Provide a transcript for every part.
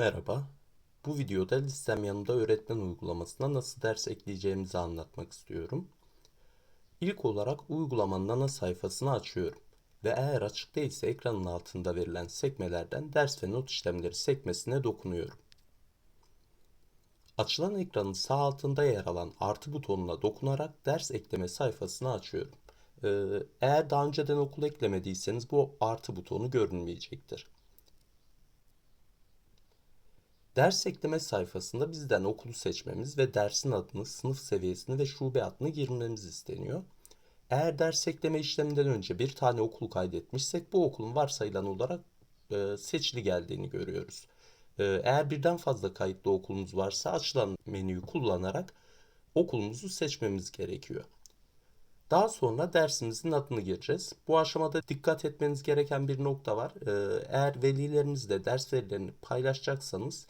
Merhaba. Bu videoda listem yanında öğretmen uygulamasına nasıl ders ekleyeceğimizi anlatmak istiyorum. İlk olarak uygulamanın ana sayfasını açıyorum ve eğer açık değilse ekranın altında verilen sekmelerden ders ve not işlemleri sekmesine dokunuyorum. Açılan ekranın sağ altında yer alan artı butonuna dokunarak ders ekleme sayfasını açıyorum. Ee, Eğer daha önceden okul eklemediyseniz bu artı butonu görünmeyecektir. Ders ekleme sayfasında bizden okulu seçmemiz ve dersin adını, sınıf seviyesini ve şube adını girmemiz isteniyor. Eğer ders ekleme işleminden önce bir tane okul kaydetmişsek bu okulun varsayılan olarak e, seçili geldiğini görüyoruz. E, eğer birden fazla kayıtlı okulumuz varsa açılan menüyü kullanarak okulumuzu seçmemiz gerekiyor. Daha sonra dersimizin adını gireceğiz. Bu aşamada dikkat etmeniz gereken bir nokta var. Ee, Eğer velilerinizle ders verilerini paylaşacaksanız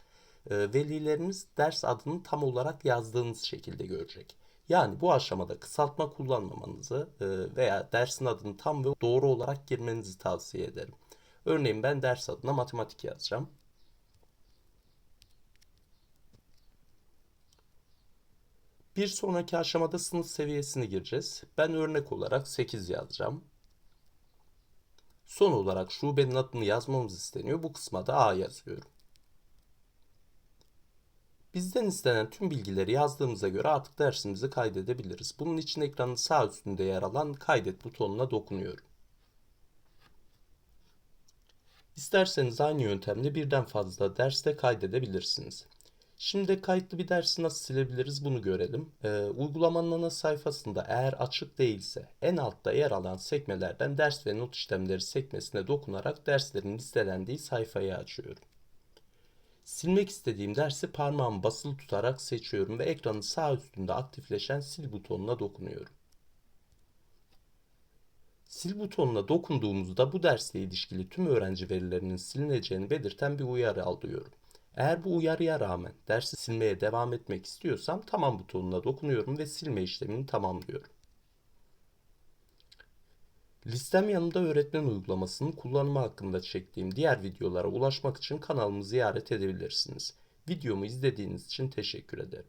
e, velileriniz ders adını tam olarak yazdığınız şekilde görecek. Yani bu aşamada kısaltma kullanmamanızı e, veya dersin adını tam ve doğru olarak girmenizi tavsiye ederim. Örneğin ben ders adına matematik yazacağım. Bir sonraki aşamada sınıf seviyesini gireceğiz. Ben örnek olarak 8 yazacağım. Son olarak şubenin adını yazmamız isteniyor. Bu kısma da A yazıyorum. Bizden istenen tüm bilgileri yazdığımıza göre artık dersimizi kaydedebiliriz. Bunun için ekranın sağ üstünde yer alan kaydet butonuna dokunuyorum. İsterseniz aynı yöntemle birden fazla derste kaydedebilirsiniz. Şimdi kayıtlı bir dersi nasıl silebiliriz bunu görelim. Ee, uygulamanın ana sayfasında eğer açık değilse en altta yer alan sekmelerden ders ve not işlemleri sekmesine dokunarak derslerin listelendiği sayfayı açıyorum. Silmek istediğim dersi parmağımı basılı tutarak seçiyorum ve ekranın sağ üstünde aktifleşen sil butonuna dokunuyorum. Sil butonuna dokunduğumuzda bu dersle ilişkili tüm öğrenci verilerinin silineceğini belirten bir uyarı alıyorum. Eğer bu uyarıya rağmen dersi silmeye devam etmek istiyorsam tamam butonuna dokunuyorum ve silme işlemini tamamlıyorum. Listem yanında öğretmen uygulamasının kullanımı hakkında çektiğim diğer videolara ulaşmak için kanalımı ziyaret edebilirsiniz. Videomu izlediğiniz için teşekkür ederim.